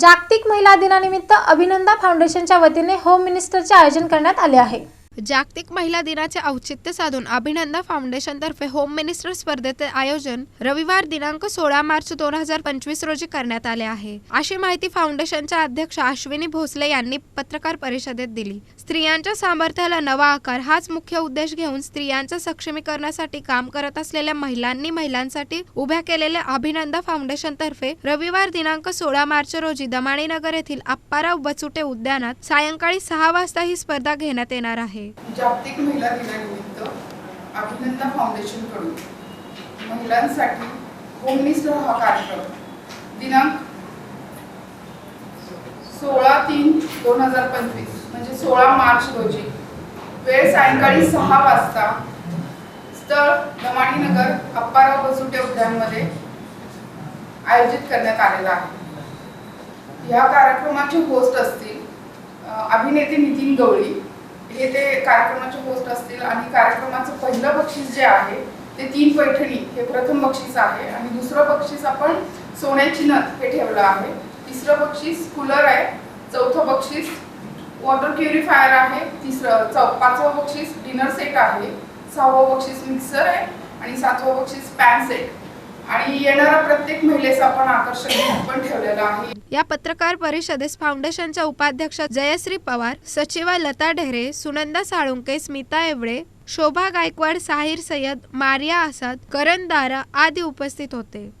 जागतिक महिला दिनानिमित्त अभिनंदा फाउंडेशनच्या वतीने होम मिनिस्टरचे आयोजन करण्यात आले आहे. जागतिक महिला दिनाचे औचित्य साधून अभिनंदा फाउंडेशनतर्फे होम मिनिस्टर स्पर्धेचे आयोजन रविवार दिनांक सोळा मार्च दोन हजार पंचवीस रोजी करण्यात आले आहे. अशी माहिती फाउंडेशनच्या अध्यक्ष अश्विनी भोसले यांनी पत्रकार परिषदेत दिली. स्त्रियांच्या सामर्थ्याला नवा आकार हाच मुख्य उद्देश घेऊन स्त्रियांच्या सक्षमीकरणासाठी काम करत असलेल्या महिलांनी महिलांसाठी उभ्या केलेल्या अभिनंदा फाउंडेशनतर्फे रविवार दिनांक सोळा मार्च रोजी दमाणीनगर येथील अप्पाराव बचुटे उद्यानात सायंकाळी सहा वाजता ही स्पर्धा घेण्यात येणार आहे. जागतिक महिला दिनानिमित्त अभिनंदन फाउंडेशनकडून. महिलांसाठी होम मिनिस्टर हा कार्यक्रम. दिनांक सोळा तीन दोन हजार पंचवीस म्हणजे सोळा मार्च रोजी. वेळ सायंकाळी सहा वाजता. स्थळ दमाणीनगर अप्पाराव बसुटे उद्यानमध्ये आयोजित करण्यात आलेला आहे. या कार्यक्रमाचे होस्ट असतील अभिनेते नितीन गवळी येथे कार्यक्रमाचे होस्ट असतील आणि कार्यक्रमाचं पहिलं बक्षीस जे आहे ते तीन पैठणी हे प्रथम बक्षीस आहे. आणि दुसरं बक्षीस आपण सोन्याची नथ हे ठेवलं आहे. तिसरं बक्षीस कूलर आहे. चौथं बक्षीस वॉटर प्युरिफायर आहे. तिसरं चौ पाचवं बक्षीस डिनर सेट आहे. सहावं बक्षीस मिक्सर आहे. आणि सातवं बक्षीस पॅन सेट आणि येणाऱ्या प्रत्येक महिलेचं आपण आकर्षण पण ठेवलेलं आहे. या पत्रकार परिषदेस फाउंडेशनच्या उपाध्यक्ष जयश्री पवार सचिवा लता ढेरे सुनंदा साळुंके स्मिता एवळे शोभा गायकवाड साहिर सय्यद मारिया आसाद करण दारा आदी उपस्थित होते.